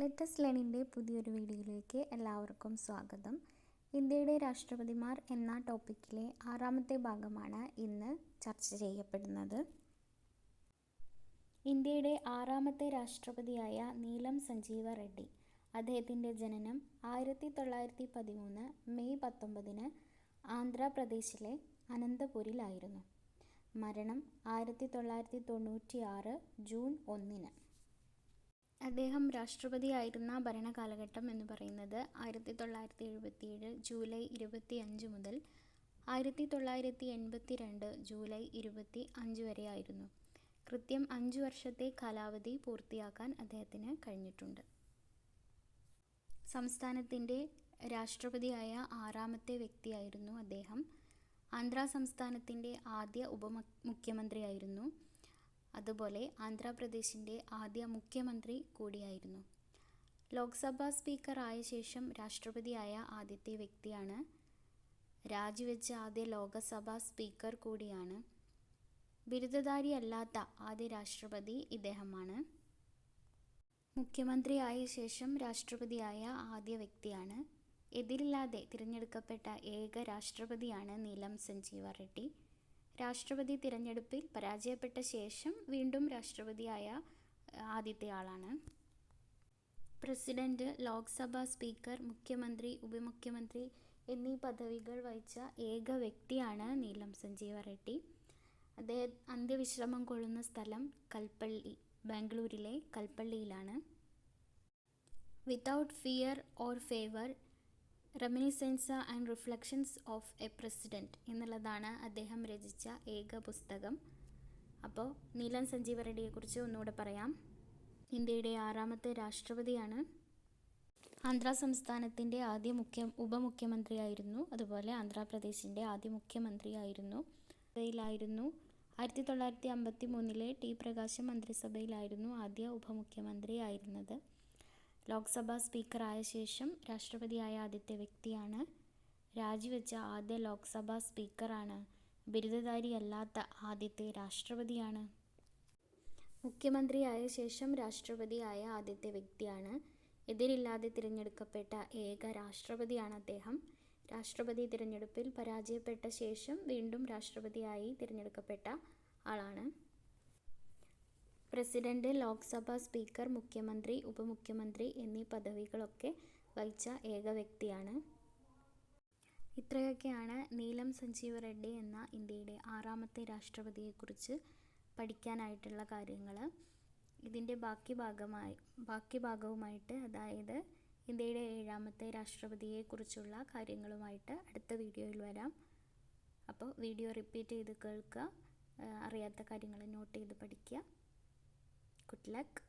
Latest ലേണിന്റെ പുതിയൊരു വീഡിയോയിലേക്ക് എല്ലാവർക്കും സ്വാഗതം. ഇന്ത്യയുടെ രാഷ്ട്രപതിമാർ എന്ന ടോപ്പിക്കിലെ ആറാമത്തെ ഭാഗമാണ് ഇന്ന് ചർച്ച ചെയ്യപ്പെടുന്നത്. ഇന്ത്യയുടെ ആറാമത്തെ രാഷ്ട്രപതിയായ നീലം സഞ്ജീവ റെഡ്ഡി അദ്ദേഹത്തിന്റെ ജനനം ആയിരത്തി തൊള്ളായിരത്തി പതിമൂന്ന് മെയ് പത്തൊമ്പതിന് ആന്ധ്രാപ്രദേശിലെ അനന്തപുരിലായിരുന്നു. മരണം ആയിരത്തി തൊള്ളായിരത്തി തൊണ്ണൂറ്റി ആറ് ജൂൺ ഒന്നിന്. അദ്ദേഹം രാഷ്ട്രപതിയായിരുന്ന ഭരണകാലഘട്ടം എന്ന് പറയുന്നത് ആയിരത്തി തൊള്ളായിരത്തി എഴുപത്തിയേഴ് ജൂലൈ ഇരുപത്തി അഞ്ച് മുതൽ ആയിരത്തി തൊള്ളായിരത്തി എൺപത്തി രണ്ട് ജൂലൈ ഇരുപത്തി അഞ്ച് വരെയായിരുന്നു കൃത്യം അഞ്ച് വർഷത്തെ കാലാവധി പൂർത്തിയാക്കാൻ അദ്ദേഹത്തിന് കഴിഞ്ഞിട്ടുണ്ട്. സംസ്ഥാനത്തിന്റെ രാഷ്ട്രപതിയായ ആറാമത്തെ വ്യക്തിയായിരുന്നു അദ്ദേഹം. ആന്ധ്ര സംസ്ഥാനത്തിന്റെ ആദ്യ ഉപമുഖ്യമന്ത്രിയായിരുന്നു അതുപോലെ ആന്ധ്രാപ്രദേശിന്റെ ആദ്യ മുഖ്യമന്ത്രി കൂടിയായിരുന്നു. ലോക്സഭാ സ്പീക്കർ ആയ ശേഷം രാഷ്ട്രപതിയായ ആദ്യത്തെ വ്യക്തിയാണ്. രാജിവെച്ച ആദ്യ ലോകസഭാ സ്പീക്കർ കൂടിയാണ്. ബിരുദധാരിയല്ലാത്ത ആദ്യ രാഷ്ട്രപതി ഇദ്ദേഹമാണ്. മുഖ്യമന്ത്രിയായ ശേഷം രാഷ്ട്രപതിയായ ആദ്യ വ്യക്തിയാണ്. എതിരില്ലാതെ തിരഞ്ഞെടുക്കപ്പെട്ട ഏക രാഷ്ട്രപതിയാണ് നീലം സഞ്ജീവ റെഡ്ഡി. രാഷ്ട്രപതി തിരഞ്ഞെടുപ്പിൽ പരാജയപ്പെട്ട ശേഷം വീണ്ടും രാഷ്ട്രപതിയായ ആദ്യത്തെ ആളാണ്. പ്രസിഡന്റ് ലോക്സഭാ സ്പീക്കർ മുഖ്യമന്ത്രി ഉപമുഖ്യമന്ത്രി എന്നീ പദവികൾ വഹിച്ച ഏക വ്യക്തിയാണ് നീലം സഞ്ജീവ റെഡ്ഡി. അദ്ദേഹം അന്ത്യവിശ്രമം കൊള്ളുന്ന സ്ഥലം കൽപ്പള്ളി ബാംഗ്ലൂരിലെ കൽപ്പള്ളിയിലാണ്. Without fear or favour reminiscences and reflections of a president എന്നുള്ളതാണ് അദ്ദേഹം രചിച്ച ഏക പുസ്തകം. അപ്പോൾ നീലൻ സഞ്ജീവ റെഡ്ഡിയെക്കുറിച്ച് ഒന്നുകൂടെ പറയാം. ഇന്ത്യയുടെ ആറാമത്തെ രാഷ്ട്രപതിയാണ്. ആന്ധ്ര സംസ്ഥാനത്തിന്റെ ആദ്യ മുഖ്യ ഉപമുഖ്യമന്ത്രിയായിരുന്നു. അതുപോലെ ആന്ധ്രാപ്രദേശിന്റെ ആദ്യ മുഖ്യമന്ത്രിയായിരുന്നു. സഭയിലായിരുന്നു ആയിരത്തി തൊള്ളായിരത്തി അമ്പത്തി മൂന്നിലെ ടി പ്രകാശം മന്ത്രിസഭയിലായിരുന്നു ആദ്യ ഉപമുഖ്യമന്ത്രി ആയിരുന്നത് ലോക്സഭാ സ്പീക്കറായ ശേഷം രാഷ്ട്രപതിയായ ആദ്യത്തെ വ്യക്തിയാണ്. രാജിവെച്ച ആദ്യ ലോക്സഭാ സ്പീക്കറാണ്. ബിരുദധാരിയല്ലാത്ത ആദ്യത്തെ രാഷ്ട്രപതിയാണ്. മുഖ്യമന്ത്രിയായ ശേഷം രാഷ്ട്രപതിയായ ആദ്യത്തെ വ്യക്തിയാണ്. എതിരില്ലാതെ തിരഞ്ഞെടുക്കപ്പെട്ട ഏക രാഷ്ട്രപതിയാണ് അദ്ദേഹം. രാഷ്ട്രപതി തിരഞ്ഞെടുപ്പിൽ പരാജയപ്പെട്ട ശേഷം വീണ്ടും രാഷ്ട്രപതിയായി തിരഞ്ഞെടുക്കപ്പെട്ട ആളാണ്. പ്രസിഡന്റ് ലോക്സഭാ സ്പീക്കർ മുഖ്യമന്ത്രി ഉപമുഖ്യമന്ത്രി എന്നീ പദവികളൊക്കെ വഹിച്ച ഏക വ്യക്തിയാണ്. ഇത്രയൊക്കെയാണ് നീലം സഞ്ജീവ റെഡ്ഡി എന്ന ഇന്ത്യയുടെ ആറാമത്തെ രാഷ്ട്രപതിയെക്കുറിച്ച് പഠിക്കാനായിട്ടുള്ള കാര്യങ്ങൾ ഇതിന്റെ ബാക്കി ഭാഗമായി ബാക്കി ഭാഗവുമായിട്ട് അതായത് ഇന്ത്യയുടെ ഏഴാമത്തെ രാഷ്ട്രപതിയെക്കുറിച്ചുള്ള കാര്യങ്ങളുമായിട്ട് അടുത്ത വീഡിയോയിൽ വരാം. അപ്പോൾ വീഡിയോ റിപ്പീറ്റ് ചെയ്ത് കേൾക്കുക അറിയാത്ത കാര്യങ്ങൾ നോട്ട് ചെയ്ത് പഠിക്കുക. Good luck